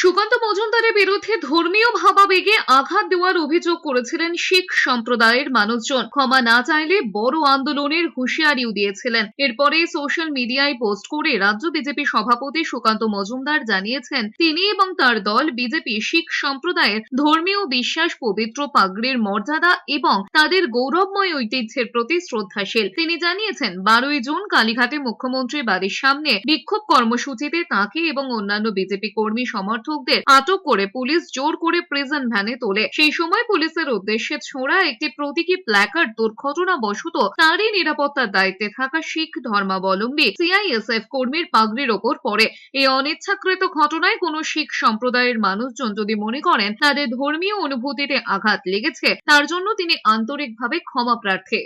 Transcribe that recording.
সুকান্ত মজুমদারের বিরুদ্ধে ধর্মীয় ভাবাবেগে আঘাত দেওয়ার অভিযোগ করেছিলেন শিখ সম্প্রদায়ের মানুষজন। ক্ষমা না চাইলে বড় আন্দোলনের হুঁশিয়ারিও দিয়েছিলেন। এরপরে সোশ্যাল মিডিয়ায় পোস্ট করে রাজ্য বিজেপি সভাপতি সুকান্ত মজুমদার জানিয়েছেন, তিনি এবং তার দল বিজেপি শিখ সম্প্রদায়ের ধর্মীয় বিশ্বাস, পবিত্র পাগড়ির মর্যাদা এবং তাদের গৌরবময় ঐতিহ্যের প্রতি শ্রদ্ধাশীল। তিনি জানিয়েছেন, বারোই জুন কালীঘাটে মুখ্যমন্ত্রীর বাড়ির সামনে বিক্ষোভ কর্মসূচিতে তাকে এবং অন্যান্য বিজেপি কর্মী সমর্থকদের আটক করে পুলিশ জোর করে প্রিজন ভ্যানে তোলে। সেই সময় পুলিশের উদ্দেশ্যে ছোড়া একটি প্রতীকী প্ল্যাকার্ড দুর্ঘটনাবশত তারই নিরাপত্তার দায়িত্বে থাকা শিখ ধর্মাবলম্বী সিআইএসএফ কর্মীর পাগড়ির ওপর পড়ে। এই অনিচ্ছাকৃত ঘটনায় কোনো শিখ সম্প্রদায়ের মানুষজন যদি মনে করেন তাদের ধর্মীয় অনুভূতিতে আঘাত লেগেছে, তার জন্য তিনি আন্তরিকভাবে ক্ষমা প্রার্থী।